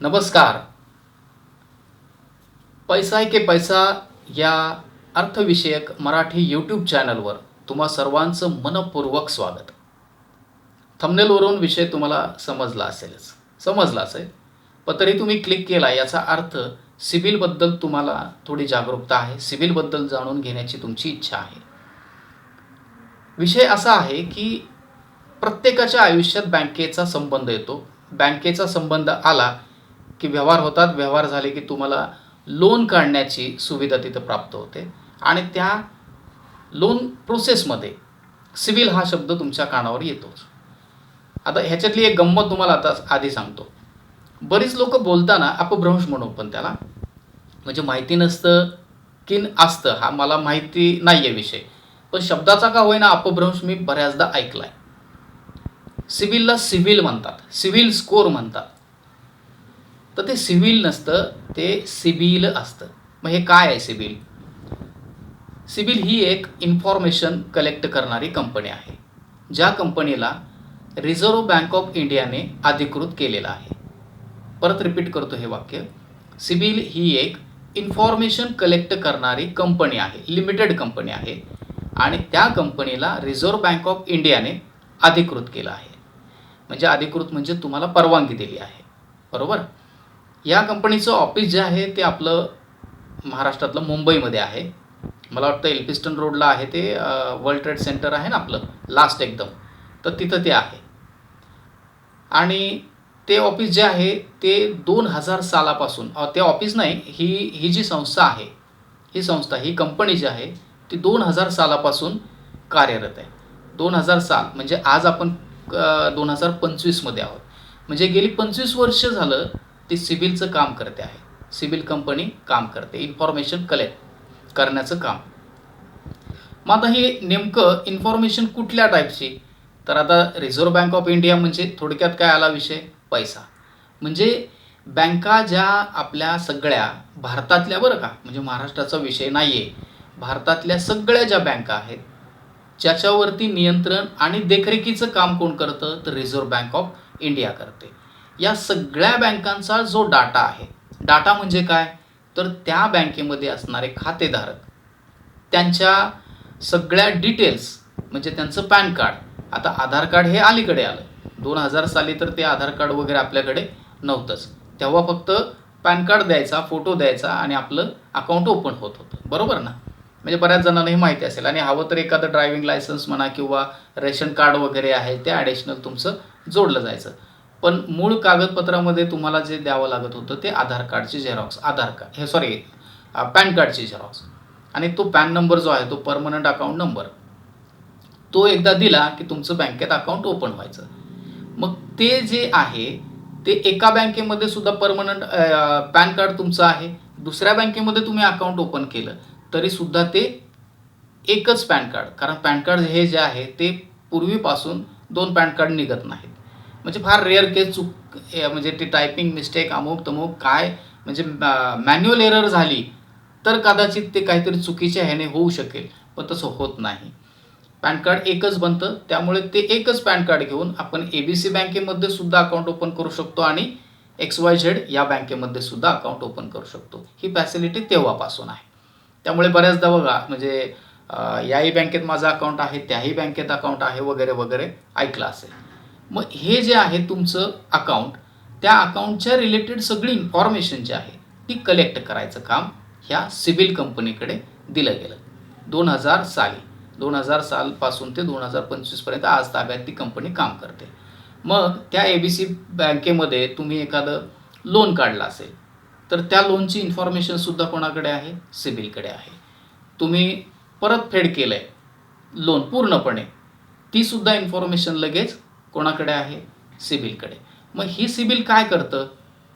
नमस्कार. पैसा के पैसा या अर्थविषयक मराठी यूट्यूब चॅनलवर तुम्हा सर्वांचं मनपूर्वक स्वागत. थंबनेलवरून विषय तुम्हाला समजला असेलच. समजला असेल. पण तरी तुम्ही क्लिक केला याचा अर्थ सिबिलबद्दल तुम्हाला थोडी जागरूकता आहे. सिबिलबद्दल जाणून घेण्याची तुमची इच्छा आहे. विषय असा आहे की प्रत्येकाच्या आयुष्यात बँकेचा संबंध येतो. बँकेचा संबंध आला की व्यवहार होतात व्यवहार झाले की तुम्हाला लोन काढण्याची सुविधा तिथं प्राप्त होते. आणि त्या लोन प्रोसेसमध्ये सिव्हिल हा शब्द तुमच्या कानावर येतोच आता ह्याच्यातली एक गंमत तुम्हाला आता आधी सांगतो. बरीच लोक बोलताना अपभ्रंश म्हणू पण त्याला. म्हणजे माहिती नसतं की असतं हा मला माहिती नाही आहे विषय. पण शब्दाचा का होईना अपभ्रंश मी बऱ्याचदा ऐकला आहे सिव्हिलला सिव्हिल म्हणतात सिव्हिल स्कोर म्हणतात. तर ते सिव्हिल नसतं ते सिबिल असतं. मग हे काय आहे सिबिल सिबिल ही एक इन्फॉर्मेशन कलेक्ट करणारी कंपनी आहे ज्या कंपनीला रिझर्व्ह बँक ऑफ इंडियाने अधिकृत केलेलं आहे. परत रिपीट करतो हे वाक्य. सिबिल ही एक इन्फॉर्मेशन कलेक्ट करणारी कंपनी आहे लिमिटेड कंपनी आहे आणि त्या कंपनीला रिझर्व्ह बँक ऑफ इंडियाने अधिकृत केलं आहे. म्हणजे अधिकृत म्हणजे तुम्हाला परवानगी दिली आहे. बरोबर? या कंपनीचं ऑफिस जे आहे ते आपलं महाराष्ट्रातलं मुंबईमध्ये आहे. मला वाटतं एल्फिस्टन रोडला आहे ते वर्ल्ड ट्रेड सेंटर आहे ना आपलं लास्ट एकदम. तर तिथं ते आहे. आणि ते ऑफिस जे आहे ते दोन हजार सालापासून ते ऑफिस नाही ही ही जी संस्था आहे ही संस्था ही कंपनी जी आहे ती दोन हजार सालापासून कार्यरत आहे. दोन हजार साल म्हणजे आज आपण दोन हजार पंचवीसमध्ये आहोत. म्हणजे गेली पंचवीस वर्ष झालं ती सिबिलचं काम करते आहे. सिबिल कंपनी काम करते. इन्फॉर्मेशन कलेक्ट करण्याचं काम. मग आता हे नेमकं इन्फॉर्मेशन कुठल्या टाईपची तर आता रिझर्व्ह बँक ऑफ इंडिया म्हणजे थोडक्यात काय आला विषय? पैसा. म्हणजे बँका ज्या आपल्या सगळ्या भारतातल्या बरं का म्हणजे महाराष्ट्राचा विषय नाही आहे भारतातल्या सगळ्या ज्या बँका आहेत ज्याच्यावरती नियंत्रण आणि देखरेखीचं काम कोण करतं? तर रिझर्व्ह बँक ऑफ इंडिया करते. या सगळ्या बँकांचा जो डाटा आहे. डाटा म्हणजे काय? तर त्या बँकेमध्ये असणारे खातेधारक. त्यांच्या सगळ्या डिटेल्स म्हणजे त्यांचं पॅन कार्ड. आता आधार कार्ड हे अलीकडे आलं. दोन हजार साली तर ते आधार कार्ड वगैरे आपल्याकडे नव्हतंच. तेव्हा फक्त पॅन कार्ड द्यायचा फोटो द्यायचा आणि आपलं अकाउंट ओपन होत होतं. बरोबर ना? म्हणजे बऱ्याच जणांना हे माहिती असेल. आणि हवं तर एखादं ड्रायव्हिंग लायसन्स म्हणा किंवा रेशन कार्ड वगैरे आहे ते ॲडिशनल तुमचं जोडलं जायचं. पण मूळ कागदपत्रामध्ये तुम्हाला जे द्यावं लागत होतं ते आधार कार्डची झेरॉक्स आधार कार्ड हे सॉरी पॅन कार्डची झेरॉक्स आणि तो पॅन नंबर जो आहे तो परमनंट अकाउंट नंबर तो एकदा दिला की तुमचं बँकेत अकाउंट ओपन व्हायचं. मग ते जे आहे ते एका बँकेमध्ये सुद्धा परमनंट पॅन कार्ड तुमचं आहे. दुसऱ्या बँकेमध्ये तुम्ही अकाउंट ओपन केलं तरी सुद्धा ते एकच पॅन कार्ड. कारण पॅन कार्ड हे जे आहे ते पूर्वीपासून दोन पॅन कार्ड निघत नाहीत. म्हणजे फार रेअर केस चूक म्हणजे ती टायपिंग मिस्टेक अमुक तमुक काय म्हणजे मॅन्युअल एरर झाली तर कदाचित ते काहीतरी चुकीच्या ह्याने होऊ शकेल पण तसं होत नाही. पॅन कार्ड एकच बनतं त्यामुळे ते एकच पॅन कार्ड घेऊन आपण ए बी सी बँकेमध्ये सुद्धा अकाउंट ओपन करू शकतो आणि एक्स वाय झेड या बँकेमध्ये सुद्धा अकाउंट ओपन करू शकतो. ही फॅसिलिटी तेव्हापासून आहे. त्यामुळे बऱ्याचदा बघा म्हणजे याही बँकेत माझं अकाउंट आहे त्याही बँकेत अकाउंट आहे वगैरे वगैरे ऐकलं असेल. मग हे जे आहे तुमचं अकाउंट त्या अकाउंटच्या रिलेटेड सगळी इन्फॉर्मेशन जी आहे ती कलेक्ट करायचं काम ह्या सिबिल कंपनीकडे दिलं गेलं. दोन हजार साली. दोन हजार सालपासून ते दोन हजार पंचवीसपर्यंत आज ताब्यात ती कंपनी काम करते. मग त्या ए बी सी बँकेमध्ये तुम्ही एखादं लोन काढलं असेल तर त्या लोनची इन्फॉर्मेशनसुद्धा कोणाकडे आहे? सिबिलकडे आहे. तुम्ही परतफेड केलं आहे लोन पूर्णपणे तीसुद्धा इन्फॉर्मेशन लगेच कोणाकडे आहे? सिबिलकडे. मग ही सिबिल काय करतं?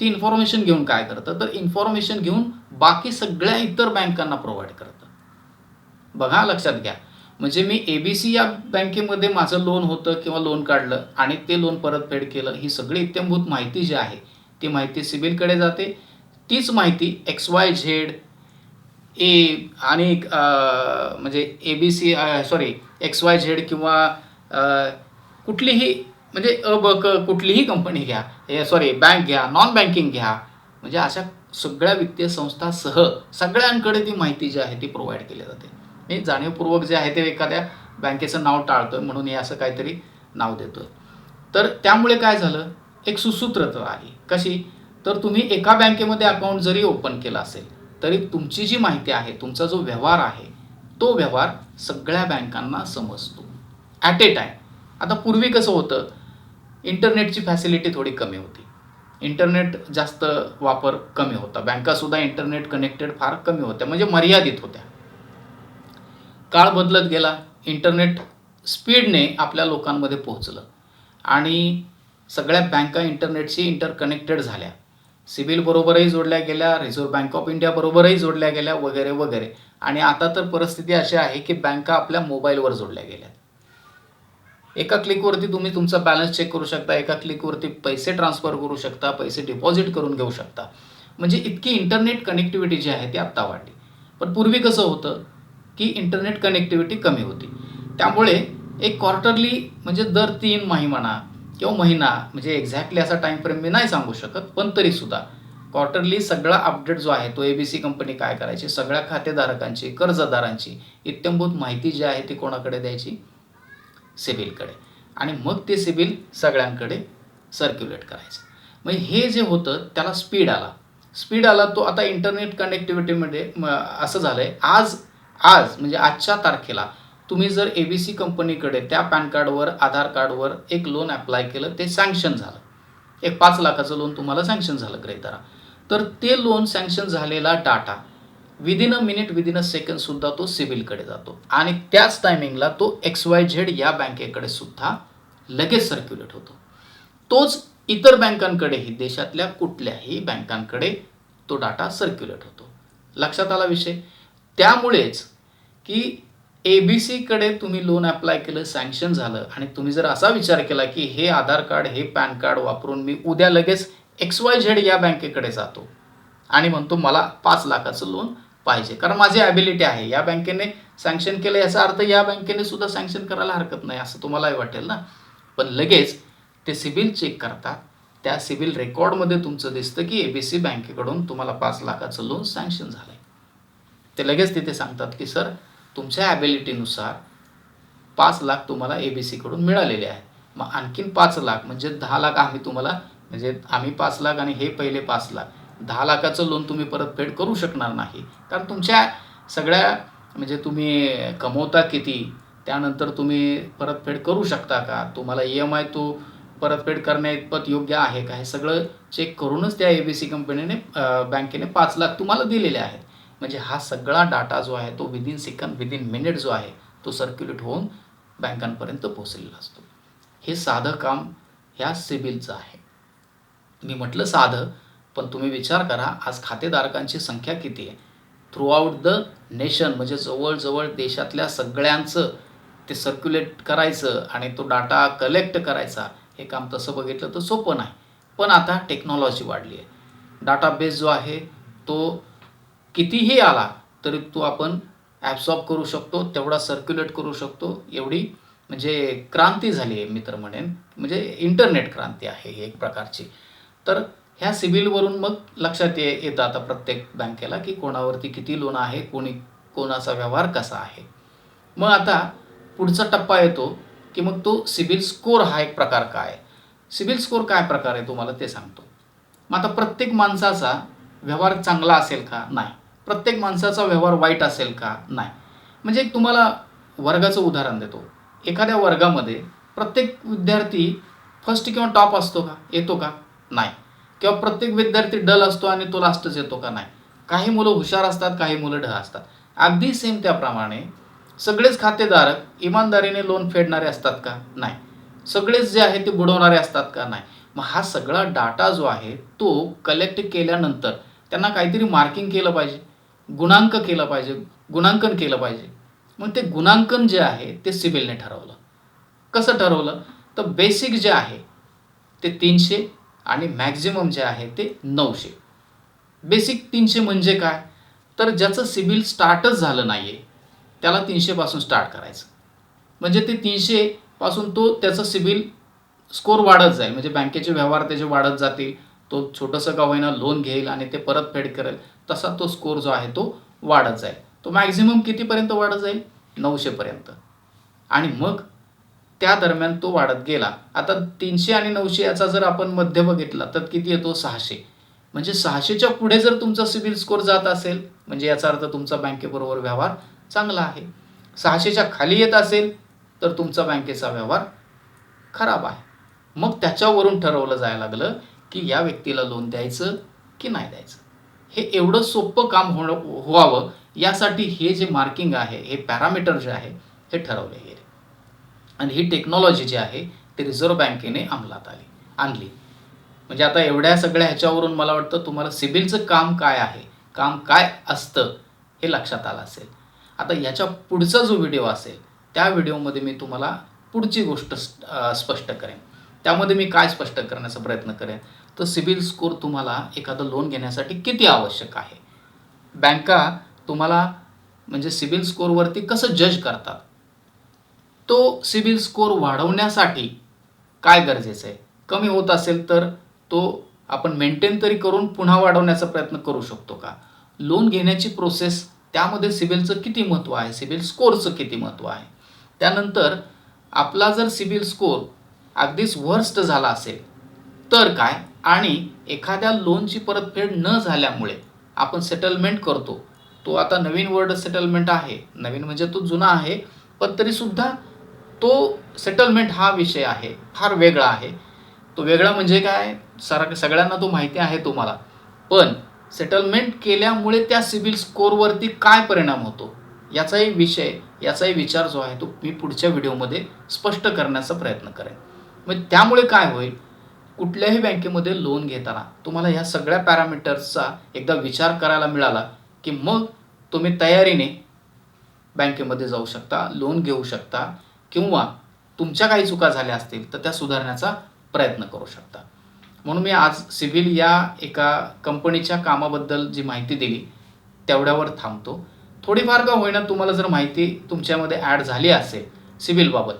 ती इन्फॉर्मेशन घेऊन काय करतं? तर इन्फॉर्मेशन घेऊन बाकी सगळ्या इतर बँकांना प्रोव्हाइड करतं. बघा लक्षात घ्या. म्हणजे मी ए बी सी या बँकेमध्ये माझं लोन होतं किंवा लोन काढलं आणि ते लोन परतफेड केलं ही सगळी इत्यंभूत माहिती जी आहे ती माहिती सिबिलकडे जाते. तीच माहिती एक्स वाय झेड ए आणि म्हणजे A B C sorry X Y Z किंवा कुठलीही म्हणजे अ ब क कुठलीही कंपनी घ्या सॉरी बँक घ्या नॉन बँकिंग घ्या म्हणजे अशा सगळ्या वित्तीय संस्थासह सगळ्यांकडे ती माहिती जी आहे ती प्रोव्हाइड केली जाते. मी जाणीवपूर्वक जे आहे ते एखाद्या बँकेचं नाव टाळतोय म्हणून हे असं काहीतरी नाव देतोय. तर त्यामुळे काय झालं? एक सुसूत्रता आली. कशी? तर तुम्ही एका बँकेमध्ये अकाउंट जरी ओपन केला असेल तरी तुमची जी माहिती आहे तुमचा जो व्यवहार आहे तो व्यवहार सगळ्या बँकांना समजतो. ॲट ए टाईम आता पूर्वी कसं होतं? इंटरनेटची फॅसिलिटी थोडी कमी होती. इंटरनेट जास्त वापर कमी होता. बँकासुद्धा इंटरनेट कनेक्टेड फार कमी होत्या. म्हणजे मर्यादित होत्या. काळ बदलत गेला. इंटरनेट स्पीडने आपल्या लोकांमध्ये पोहोचलं. आणि सगळ्या बँका इंटरनेटशी इंटरकनेक्टेड झाल्या. सिबिल बरोबरही जोडल्या गेल्या. रिझर्व्ह बँक ऑफ इंडिया बरोबरही जोडल्या गेल्या. वगैरे वगैरे. आणि आता तर परिस्थिती अशी आहे की बँका आपल्या मोबाईलवर जोडल्या गेल्या एका क्लिकवरती तुम्ही तुमचा बॅलन्स चेक करू शकता एका क्लिकवरती पैसे ट्रान्सफर करू शकता पैसे डिपॉझिट करून घेऊ शकता. म्हणजे इतकी इंटरनेट कनेक्टिव्हिटी जी आहे ती आत्ता वाढली. पण पूर्वी कसं होतं की इंटरनेट कनेक्टिव्हिटी कमी होती. त्यामुळे एक क्वार्टरली म्हणजे दर तीन माही म्हणा किंवा महिना म्हणजे एक्झॅक्टली असा टाईम फ्रेम मी नाही सांगू शकत पण तरीसुद्धा क्वार्टरली सगळा अपडेट जो आहे तो ए बी सी कंपनी काय करायची? सगळ्या खातेधारकांची कर्जदारांची इत्यंभूत माहिती जी आहे ती कोणाकडे द्यायची? सिबिलकडे. आणि मग ते सिबिल सगळ्यांकडे सर्क्युलेट करायचं. मग हे जे होतं त्याला स्पीड आला. स्पीड आला तो आता इंटरनेट कनेक्टिव्हिटीमध्ये असं झालं आहे आज आज म्हणजे आजच्या तारखेला तुम्ही जर ए बी सी कंपनीकडे त्या पॅन कार्डवर आधार कार्डवर एक लोन अप्लाय केलं ते सँक्शन झालं. एक पाच लाखाचं लोन तुम्हाला सँक्शन झालं ग्रहितारा. तर ते लोन सँक्शन झालेला data within a minute within a second सुद्धा तो सिव्हिलकडे जातो. आणि त्याच टायमिंगला तो एक्स वाय झेड या बँकेकडे सुद्धा लगेच सर्क्युलेट होतो. तोच इतर बँकांकडेही देशातल्या कुठल्याही बँकांकडे तो डाटा सर्क्युलेट होतो. लक्षात आला विषय? त्यामुळेच की ए बी सीकडे तुम्ही लोन अप्लाय केलं सँक्शन झालं आणि तुम्ही जर असा विचार केला की हे आधार कार्ड हे पॅन कार्ड वापरून मी उद्या लगेच एक्स वाय झेड या बँकेकडे जातो आणि म्हणतो मला पाच लाखाचं लोन पाहिजे. कारण माझी ॲबिलिटी आहे. या बँकेने सँक्शन केलं याचा अर्थ या बँकेने सुद्धा सँक्शन करायला हरकत नाही असं तुम्हालाही वाटेल ना? पण लगेच ते सिबिल चेक करतात. त्या सिबिल रेकॉर्डमध्ये तुमचं दिसतं की ए बी सी बँकेकडून तुम्हाला पाच लाखाचं लोन सँक्शन झालं आहे ते लगेच तिथे सांगतात की सर तुमच्या ॲबिलिटीनुसार पाच लाख तुम्हाला ए बी सीकडून मिळालेले आहे. मग आणखीन पाच लाख म्हणजे दहा लाख आम्ही तुम्हाला म्हणजे आम्ही पाच लाख आणि हे पहिले पाच लाख दहा लाखाचं लोन तुम्ही परतफेड करू शकणार नाही. कारण तुमच्या सगळ्या म्हणजे तुम्ही कमवता किती त्यानंतर तुम्ही परतफेड करू शकता का? तुम्हाला ई एम आय तो परतफेड करण्याइतपत योग्य आहे का? हे सगळं चेक करूनच त्या ए बी सी कंपनीने बँकेने पाच लाख तुम्हाला दिलेले आहेत. म्हणजे हा सगळा डाटा जो आहे तो विदिन सेकंद विदिन मिनिट जो आहे तो सर्क्युलेट होऊन बँकांपर्यंत पोहोचलेला असतो. हे साधं काम ह्या सिबिलचं आहे. मी म्हटलं साधं पण तुम्ही विचार करा आज खातेधारकांची संख्या किती आहे? थ्रूआउट द नेशन म्हणजे जवळजवळ देशातल्या सगळ्यांचं ते सर्क्युलेट करायचं आणि तो डाटा कलेक्ट करायचा हे काम तसं बघितलं तर सोपं नाही. पण आता टेक्नॉलॉजी वाढली आहे. डाटाबेस जो आहे तो कितीही आला तरी तो आपण ॲब्सॉर्ब करू शकतो तेवढा सर्क्युलेट करू शकतो. एवढी म्हणजे क्रांती झाली आहे मित्र म्हणेन. म्हणजे इंटरनेट क्रांती आहे ही एक प्रकारची. तर ह्या सिबिलवरून मग लक्षात ये येतं आता प्रत्येक बँकेला की कोणावरती किती लोन आहे कोणी कोणाचा व्यवहार कसा आहे. मग आता पुढचा टप्पा येतो की मग तो सिबिल स्कोर हा एक प्रकार काय आहे. सिबिल स्कोर काय प्रकार आहे तुम्हाला ते सांगतो. मग आता प्रत्येक माणसाचा व्यवहार चांगला असेल का? नाही. प्रत्येक माणसाचा व्यवहार वाईट असेल का? नाही. म्हणजे एक तुम्हाला वर्गाचं उदाहरण देतो. एखाद्या वर्गामध्ये प्रत्येक विद्यार्थी फर्स्ट किंवा टॉप असतो का? येतो का? नाही. किंवा प्रत्येक विद्यार्थी डल असतो आणि तो लास्टच येतो का नाही? काही मुलं हुशार असतात काही मुलं ढ असतात. अगदी सेम त्याप्रमाणे सगळेच खातेधारक इमानदारीने लोन फेडणारे असतात का? नाही. सगळेच जे आहे ते बुडवणारे असतात का? नाही. मग हा सगळा डाटा जो आहे तो कलेक्ट केल्यानंतर त्यांना काहीतरी मार्किंग केलं पाहिजे गुणांक केलं पाहिजे गुणांकन केलं पाहिजे. मग ते गुणांकन जे आहे ते सिबिलने ठरवलं. कसं ठरवलं? तर बेसिक जे आहे ते तीनशे आणि मॅक्झिमम जे आहे ते नऊशे. बेसिक तीनशे म्हणजे काय? तर ज्याचं सिबिल स्टार्टच झालं नाही आहे त्याला तीनशेपासून स्टार्ट करायचं. म्हणजे ते तीनशेपासून तो त्याचं सिबिल स्कोर वाढत जाईल. म्हणजे बँकेचे व्यवहार त्याचे वाढत जातील तो छोटंसं का होईना लोन घेईल आणि ते परतफेड करेल तसा तो स्कोर जो आहे तो वाढत जाईल. तो मॅक्झिमम कितीपर्यंत वाढत जाईल? नऊशेपर्यंत. आणि मग त्या दरम्यान तो वाढत गेला. आता तीनशे आणि नऊशे याचा जर आपण मध्य बघितला तर किती येतो? सहाशे. म्हणजे सहाशेच्या पुढे जर तुमचा सिबिल स्कोर जात असेल म्हणजे याचा अर्थ तुमचा बँकेबरोबर व्यवहार चांगला आहे. सहाशेच्या खाली येत असेल तर तुमचा बँकेचा व्यवहार खराब आहे. मग त्याच्यावरून ठरवलं जायला लागलं की या व्यक्तीला लोन द्यायचं की नाही द्यायचं. हे एवढं सोपं काम होणं हो- व्हावं यासाठी हे जे मार्किंग आहे हे पॅरामीटर जे आहे हे ठरवले गेले. आणि ही टेक्नॉलॉजी जी आहे ती रिझर्व्ह बँकेने अंमलात आली आणली. म्हणजे आता एवढ्या सगळ्या ह्याच्यावरून मला वाटतं तुम्हाला सिबिलचं काम काय आहे काम काय असतं हे लक्षात आलं असेल. आता याच्या पुढचा जो व्हिडिओ असेल त्या व्हिडिओमध्ये मी तुम्हाला पुढची गोष्ट स्पष्ट करेन. त्यामध्ये मी काय स्पष्ट करण्याचा प्रयत्न करेन? तर सिबिल स्कोर तुम्हाला एखादं लोन घेण्यासाठी किती आवश्यक आहे? बँका तुम्हाला म्हणजे सिबिल स्कोरवरती कसं जज करतात? तो सिबिल स्कोर वाढवण्यासाठी काय गरजेचं आहे? कमी होत असेल तर तो आपण मेंटेन तरी करून पुन्हा वाढवण्याचा प्रयत्न करू शकतो का? लोन घेण्याची प्रोसेस त्यामध्ये सिबिलचं किती महत्त्व आहे? सिबिल स्कोरचं किती महत्त्व आहे? त्यानंतर आपला जर सिबिल स्कोर अगदीच वर्स्ट झाला असेल तर काय? आणि एखाद्या लोनची परतफेड न झाल्यामुळे आपण सेटलमेंट करतो. तो आता नवीन वर्ड सेटलमेंट आहे. नवीन म्हणजे तो जुना आहे. पण तरीसुद्धा तो सेटलमेंट हा विषय आहे फार वेगळा आहे. तो वेगळा म्हणजे काय? सरा सगळ्यांना तो माहिती आहे तुम्हाला. पण सेटलमेंट केल्यामुळे त्या सिबिल स्कोरवरती काय परिणाम होतो? याचाही विषय याचाही विचार जो आहे तो मी पुढच्या व्हिडिओमध्ये स्पष्ट करण्याचा प्रयत्न करेन. मग त्यामुळे काय होईल? कुठल्याही बँकेमध्ये लोन घेताना तुम्हाला ह्या सगळ्या पॅरामीटर्सचा एकदा विचार करायला मिळाला की मग तुम्ही तयारीने बँकेमध्ये जाऊ शकता लोन घेऊ शकता. किंवा तुमच्या काही चुका झाल्या असतील तर त्या सुधारण्याचा प्रयत्न करू शकता. म्हणून मी आज सिव्हिल या एका कंपनीच्या कामाबद्दल जी माहिती दिली तेवढ्यावर थांबतो. थोडीफार का होईना तुम्हाला जर माहिती तुमच्यामध्ये ॲड झाली असेल सिव्हिलबाबत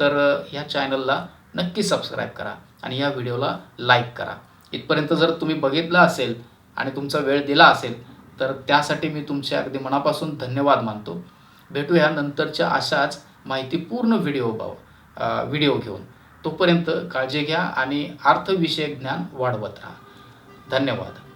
तर ह्या चॅनलला नक्की सबस्क्राईब करा आणि या व्हिडिओला लाईक करा. इथपर्यंत जर तुम्ही बघितलं असेल आणि तुमचा वेळ दिला असेल तर त्यासाठी मी तुमचे अगदी मनापासून धन्यवाद मानतो. भेटूया नंतरच्या अशाच माहितीपूर्ण व्हिडिओ बाव व्हिडिओ घेऊन. तोपर्यंत काळजी घ्या आणि अर्थविषयक ज्ञान वाढवत राहा. धन्यवाद.